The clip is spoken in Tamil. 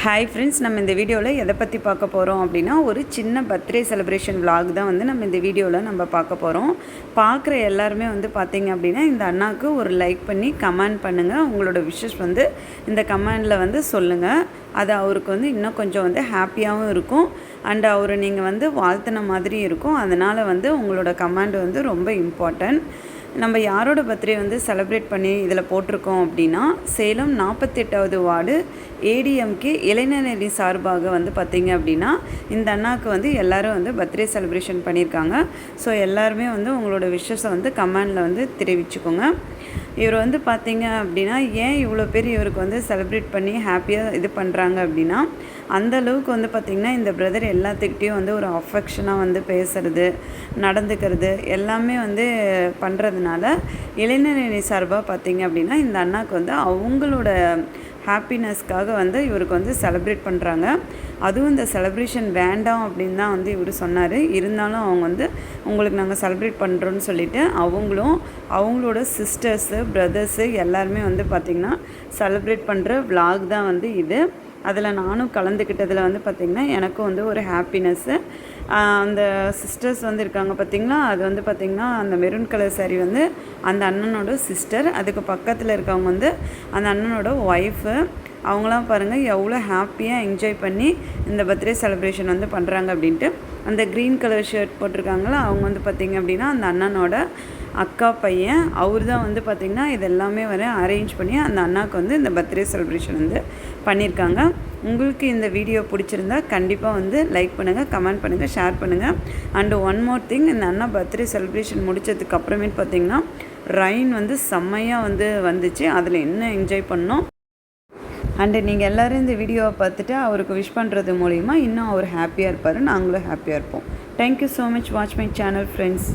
ஹாய் ஃப்ரெண்ட்ஸ் நம்ம இந்த வீடியோவில் எதை பற்றி பார்க்க போகிறோம் அப்படின்னா ஒரு சின்ன பர்த்டே செலிப்ரேஷன் vlog தான் வந்து நம்ம இந்த வீடியோவில் நம்ம பார்க்க போகிறோம் பார்க்குற எல்லாருமே வந்து பார்த்தீங்க அப்படின்னா இந்த அண்ணாவுக்கு ஒரு லைக் பண்ணி கமெண்ட் பண்ணுங்கள் உங்களோட விஷஸ் வந்து இந்த கமெண்டில் வந்து சொல்லுங்கள் அது அவருக்கு வந்து இன்னும் கொஞ்சம் வந்து ஹாப்பியாகவும் இருக்கும். அண்ட் அவரை நீங்கள் வந்து வாழ்த்தின மாதிரி இருக்கும். அதனால் வந்து உங்களோட கமெண்ட் வந்து ரொம்ப இம்பார்ட்டன்ட் நம்ம யாரோட பர்த்டே வந்து செலிப்ரேட் பண்ணி இதில் போட்டிருக்கோம் அப்படின்னா சேலம் நாற்பத்தெட்டாவது வார்டு ஏடிஎம்கே இளைஞரணி சார்பாக வந்து பார்த்திங்க அப்படின்னா இந்த அண்ணாவுக்கு வந்து எல்லாரும் வந்து பர்த்டே செலிப்ரேஷன் பண்ணியிருக்காங்க. ஸோ எல்லாருமே வந்து உங்களோட விஷஸை வந்து கமெண்டில் வந்து தெரிவிச்சுக்கோங்க. இவர் வந்து பார்த்திங்க அப்படின்னா ஏன் இவ்வளோ பேர் இவருக்கு வந்து செலிப்ரேட் பண்ணி ஹாப்பியாக இது பண்ணுறாங்க அப்படின்னா அந்த அளவுக்கு வந்து பார்த்திங்கன்னா இந்த பிரதர் எல்லாத்துக்கிட்டேயும் வந்து ஒரு அஃபெக்ஷனாக வந்து பேசுகிறது நடந்துக்கிறது எல்லாமே வந்து பண்ணுறதுனால இளைஞரணி சார்பாக பார்த்தீங்க அப்படின்னா இந்த அண்ணாக்கு வந்து அவங்களோட ஹாப்பினஸ்க்காக வந்து இவருக்கு வந்து செலப்ரேட் பண்ணுறாங்க அதுவும் இந்த செலப்ரேஷன் வேண்டாம் அப்படின்னு தான் வந்து இவர் சொன்னார். இருந்தாலும் அவங்க வந்து உங்களுக்கு நாங்கள் செலப்ரேட் பண்ணுறோன்னு சொல்லிட்டு அவங்களும் அவங்களோட சிஸ்டர்ஸு பிரதர்ஸு எல்லாருமே வந்து பார்த்திங்கன்னா செலப்ரேட் பண்ணுற விலாக் தான் வந்து இது. அதில் நானும் கலந்துக்கிட்டதில் வந்து பார்த்திங்கன்னா எனக்கும் வந்து ஒரு ஹாப்பினஸ்ஸு அந்த சிஸ்டர்ஸ் வந்து இருக்காங்க பார்த்திங்களா? அது வந்து பார்த்திங்கன்னா அந்த மெரூன் கலர் saree வந்து அந்த அண்ணனோட சிஸ்டர் அதுக்கு பக்கத்தில் இருக்கவங்க வந்து அந்த அண்ணனோட ஒய்ஃபு அவங்களாம் பாருங்கள் எவ்வளோ ஹாப்பியாக என்ஜாய் பண்ணி இந்த பர்த்டே செலிப்ரேஷன் வந்து பண்ணுறாங்க அப்படின்ட்டு. அந்த க்ரீன் கலர் ஷர்ட் போட்டிருக்காங்களா அவங்க வந்து பார்த்திங்க அப்படின்னா அந்த அண்ணனோட அக்கா பையன் அவர் தான் வந்து பார்த்திங்கன்னா இது எல்லாமே வர அரேஞ்ச் பண்ணி அந்த அண்ணாவுக்கு வந்து இந்த பர்த்டே செலிப்ரேஷன் வந்து பண்ணியிருக்காங்க உங்களுக்கு இந்த வீடியோ பிடிச்சிருந்தா கண்டிப்பாக வந்து லைக் பண்ணுங்கள் கமெண்ட் பண்ணுங்கள் ஷேர் பண்ணுங்கள் அண்டு ஒன் மோர் திங் இந்த அண்ணா பர்த்டே செலிப்ரேஷன் முடித்ததுக்கு அப்புறமேட்டு பார்த்திங்கன்னா ரைன் வந்து செம்மையாக வந்து வந்துச்சு. அதில் என்ன என்ஜாய் பண்ணோம்? அண்டு நீங்கள் எல்லோரும் இந்த வீடியோவை பார்த்துட்டு அவருக்கு விஷ் பண்ணுறது மூலிமா இன்னும் அவர் ஹாப்பியாக இருப்பார். நாங்களும் ஹாப்பியாக இருப்போம். Thank you so much watch my channel friends